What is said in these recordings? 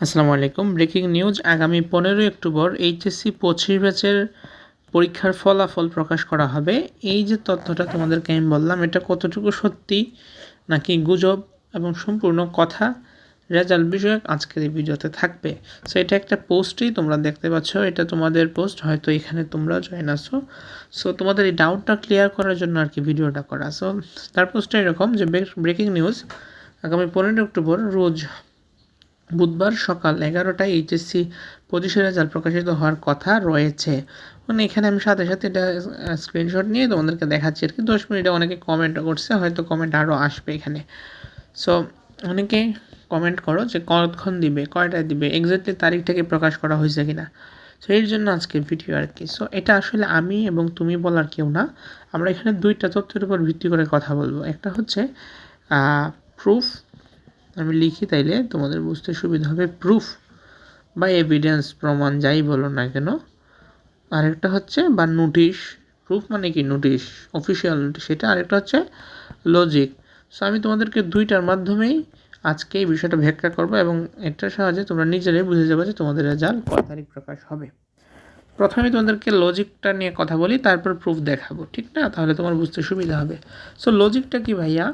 আসসালামু আলাইকুম। Breaking news, আগামী পনেরোই অক্টোবর এইচএসসি পঁচিশ ব্যাচের পরীক্ষার ফলাফল প্রকাশ করা হবে। এই যে তথ্যটা তোমাদেরকে আমি বললাম, এটা কতটুকু সত্যি নাকি গুজব এবং সম্পূর্ণ কথা, রেজাল্ট বিষয়ক আজকের এই ভিডিওতে থাকবে। সো এটা একটা পোস্টই তোমরা দেখতে পাচ্ছ। এটা তোমাদের পোস্ট, হয়তো এখানে তোমরা জয়েন আসো সো তোমাদের এই ডাউটটা ক্লিয়ার করার জন্য আর কি ভিডিওটা করা। সো তার পোস্টটা এরকম যে, ব্রেকিং নিউজ আগামী পনেরোই অক্টোবর রোজ বুধবার সকাল এগারোটায় এইচএসসি পঁচিশে রেজাল্ট প্রকাশিত হওয়ার কথা রয়েছে। মানে এখানে আমি সাথে সাথে এটা স্ক্রিনশট নিয়ে তোমাদেরকে দেখাচ্ছি আর কি। দশ মিনিটে অনেকে কমেন্ট করছে, হয়তো কমেন্ট আরও আসবে এখানে। সো অনেকে কমেন্ট করো যে কতক্ষণ দিবে, কয়টায় দিবে এক্স্যাক্টলি তারিখটাকে প্রকাশ করা হয়েছে কি না সো এর জন্য আজকের ভিডিও আর কি। সো এটা আসলে আমি এবং তুমি বলার কেউ না। আমরা এখানে দুইটা তথ্যের উপর ভিত্তি করে কথা বলব। একটা হচ্ছে প্রুফ আমি লিখি তাইলে তোমাদের বুঝতে সুবিধা হবে প্রুফ বা এভিডেন্স প্রমাণ, যাই বলো না কেন। আরেকটা হচ্ছে, বা নোটিশ প্রুফ মানে কি নোটিশ অফিসিয়াল এটা আরেকটা হচ্ছে লজিক সো আমি তোমাদেরকে দুইটার মাধ্যমেই আজকে এই বিষয়টা ব্যাখ্যা করব এবং এটার সাহায্যে তোমরা নিজেরাই বুঝে যাবে যে তোমাদের রেজাল্ট কত তারিখ প্রকাশ হবে। প্রথমে তোমাদেরকে লজিকটা নিয়ে কথা বলি, তারপর প্রুফ দেখাবো, ঠিক না? তাহলে তোমার বুঝতে সুবিধা হবে। সো লজিকটা কি ভাইয়া?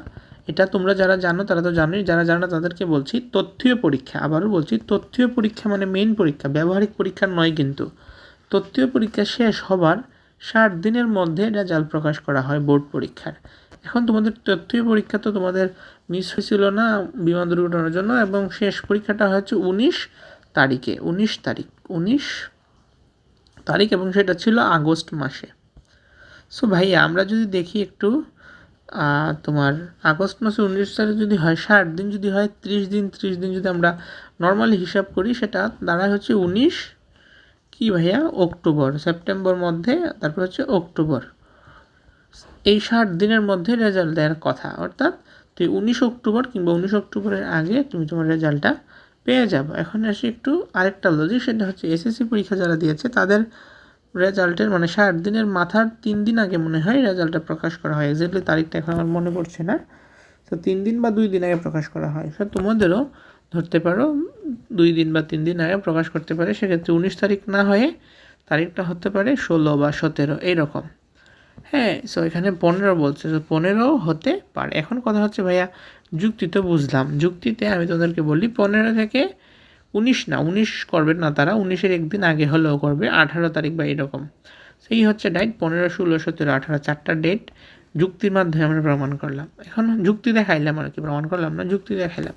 এটা তোমরা যারা জানো, তারা তো জানোই। যারা জানো তাদেরকে বলছি, তথ্যীয় পরীক্ষা। আবারও বলছি, তথ্যীয় পরীক্ষা মানে মেইন পরীক্ষা, ব্যবহারিক পরীক্ষা নয় কিন্তু। তথ্যীয় পরীক্ষা শেষ হবার ষাট দিনের মধ্যে রেজাল্ট প্রকাশ করা হয় বোর্ড পরীক্ষার। এখন তোমাদের তথ্যীয় পরীক্ষা তো তোমাদের মিস হয়েছিল না, বিমান দুর্ঘটনার জন্য, এবং শেষ পরীক্ষাটা হচ্ছে উনিশ তারিখে, উনিশ তারিখ উনিশ তারিখ, এবং সেটা ছিল আগস্ট মাসে। সো ভাইয়া, আমরা যদি দেখি একটু তোমার আগস্ট মাসে উনিশ তারিখ যদি হয়, ষাট দিন যদি হয়, ত্রিশ দিন ত্রিশ দিন যদি আমরা নর্মালি হিসাব করি, সেটা দাঁড়ায় হচ্ছে উনিশ কি ভাইয়া? অক্টোবর, সেপ্টেম্বর মধ্যে, তারপর হচ্ছে অক্টোবর। এই ষাট দিনের মধ্যে রেজাল্ট দেওয়ার কথা, অর্থাৎ তুই উনিশ অক্টোবর কিংবা উনিশ অক্টোবরের আগে তুমি তোমার রেজাল্টটা পেয়ে যাব। এখন আসি একটু আরেকটা লজিক সেটা হচ্ছে এসএসসি পরীক্ষা যারা দিয়েছে, তাদের রেজাল্টের মানে ষাট দিনের মাথার তিন দিন আগে মনে হয় রেজাল্টটা প্রকাশ করা হয়। এক্স্যাক্টলি তারিখটা এখন আমার মনে পড়ছে না। তো তিন দিন বা দুই দিন আগে প্রকাশ করা হয়। সো তোমাদেরও ধরতে পারো, দুই দিন বা তিন দিন আগে প্রকাশ করতে পারে। সেক্ষেত্রে উনিশ তারিখ না হয়ে তারিখটা হতে পারে ষোলো বা সতেরো, এইরকম। হ্যাঁ সো এখানে পনেরো বলছে। তো পনেরো হতে পারে। এখন কথা হচ্ছে, ভাইয়া, যুক্তি তো বুঝলাম। যুক্তিতে আমি তোদেরকে বলি, পনেরো থেকে উনিশ না, উনিশ করবেন না তারা, উনিশের একদিন আগে হলেও করবে, আঠারো তারিখ বা এরকম। সেই হচ্ছে ডাইট পনেরো, ষোলো, সতেরো, আঠারো, চারটা ডেট যুক্তির মাধ্যমে আমরা প্রমাণ করলাম। এখন যুক্তি দেখাইলাম আর কি, প্রমাণ করলাম না, যুক্তি দেখাইলাম।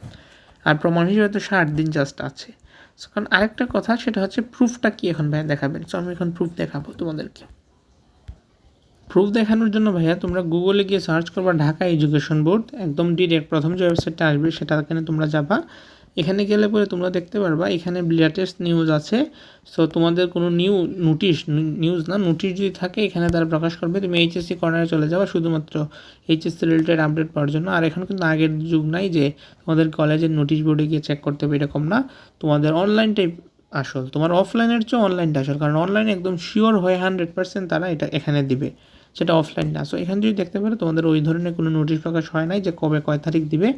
আর প্রমাণ হিসেবে তো ষাট দিন জাস্ট আছে। কারণ আরেকটা কথা, সেটা হচ্ছে প্রুফটা কি এখন ভাইয়া দেখাবেন? সো আমি এখন প্রুফ দেখাবো তোমাদেরকে। প্রুফ দেখানোর জন্য ভাইয়া তোমরা গুগলে গিয়ে সার্চ করবা ঢাকা এডুকেশন বোর্ড একদম ডিরেক্ট প্রথম যে ওয়েবসাইটটা আসবে সেটা এখানে তোমরা যাবা। এখানে গেলে পরে তোমরা দেখতে পারবা, এখানে লেটেস্ট নিউজ আছে। সো তোমাদের কোনো নিউ নোটিশ নিউজ না নোটিশ যদি থাকে, এখানে তারা প্রকাশ করবে, তুমি এইচএসসি কর্নারে চলে যাবা শুধুমাত্র এইচএসসি রিলেটেড আপডেট পাওয়ার জন্য। আর এখন কিন্তু আগের যুগ নাই যে তোমাদের কলেজের নোটিশ বোর্ডে গিয়ে চেক করতে হবে এরকম না। তোমাদের অনলাইনটাই আসল, তোমার অফলাইনের চেয়ে অনলাইনটা আসল। কারণ অনলাইনে একদম শিওর হয়ে হান্ড্রেড পার্সেন্ট তারা এটা এখানে দিবে। সেটা অফলাইন না। সো এখানে যদি দেখতে পারো, তোমাদের ওই ধরনের কোনো নোটিশ প্রকাশ হয় নাই যে কবে কয় তারিখ দিবে।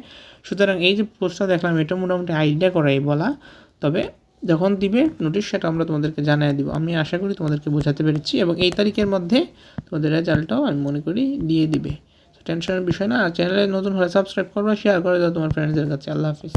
সুতরাং এই যে পোস্টটা দেখলাম, এটা মোটামুটি আইডিয়া করাই বলা। তবে যখন দিবে নোটিশ সেটা আমরা তোমাদেরকে জানিয়ে দিব। আমি আশা করি তোমাদেরকে বোঝাতে পেরেছি এবং এই তারিখের মধ্যে তোমাদের রেজাল্টটাও আমি মনে করি দিয়ে দিবে। টেনশনের বিষয় না। আর চ্যানেলে নতুন হলে সাবস্ক্রাইব করবা শেয়ার করে দাও তোমার ফ্রেন্ডসদের কাছে। আল্লাহ হাফিজ।